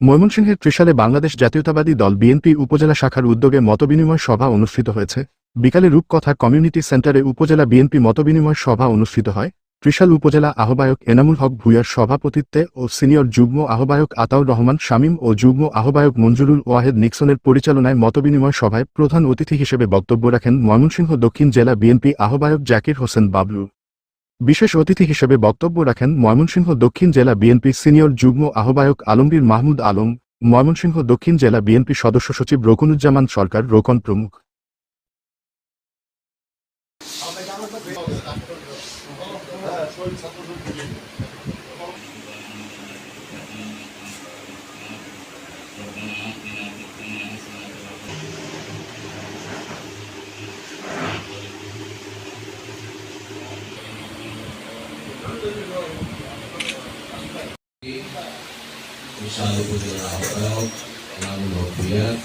ময়মনসিংহের ত্রিশালে বাংলাদেশ জাতীয়তাবাদী দল বিএনপি উপজেলা শাখার উদ্যোগে মতবিনিময় সভা অনুষ্ঠিত হয়েছে। বিকালে রূপকথা কমিউনিটি সেন্টারে উপজেলা বিএনপি মতবিনিময় সভা অনুষ্ঠিত হয়। ত্রিশাল উপজেলা আহ্বায়ক এনামুল হক ভূঁইয়ার সভাপতিত্বে ও সিনিয়র যুগ্ম আহ্বায়ক আতাউর রহমান, শামীম ও যুগ্ম আহ্বায়ক মঞ্জুরুল ওয়াহেদ নিক্সনের পরিচালনায় মতবিনিময় সভায় প্রধান অতিথি হিসেবে বক্তব্য রাখেন ময়মনসিংহ দক্ষিণ জেলা বিএনপি আহ্বায়ক জাকির হোসেন বাবলু। বিশেষ অতিথি হিসেবে বক্তব্য রাখেন ময়মনসিংহ দক্ষিণ জেলা বিএনপি সিনিয়র যুগ্ম আহ্বায়ক আলমগীর মাহমুদ আলম, ময়মনসিংহ দক্ষিণ জেলা বিএনপি সদস্য সচিব রকুনুজ্জামান সরকার, রোকন প্রমুখ। Usahanya punya hotel, lalu hobiat,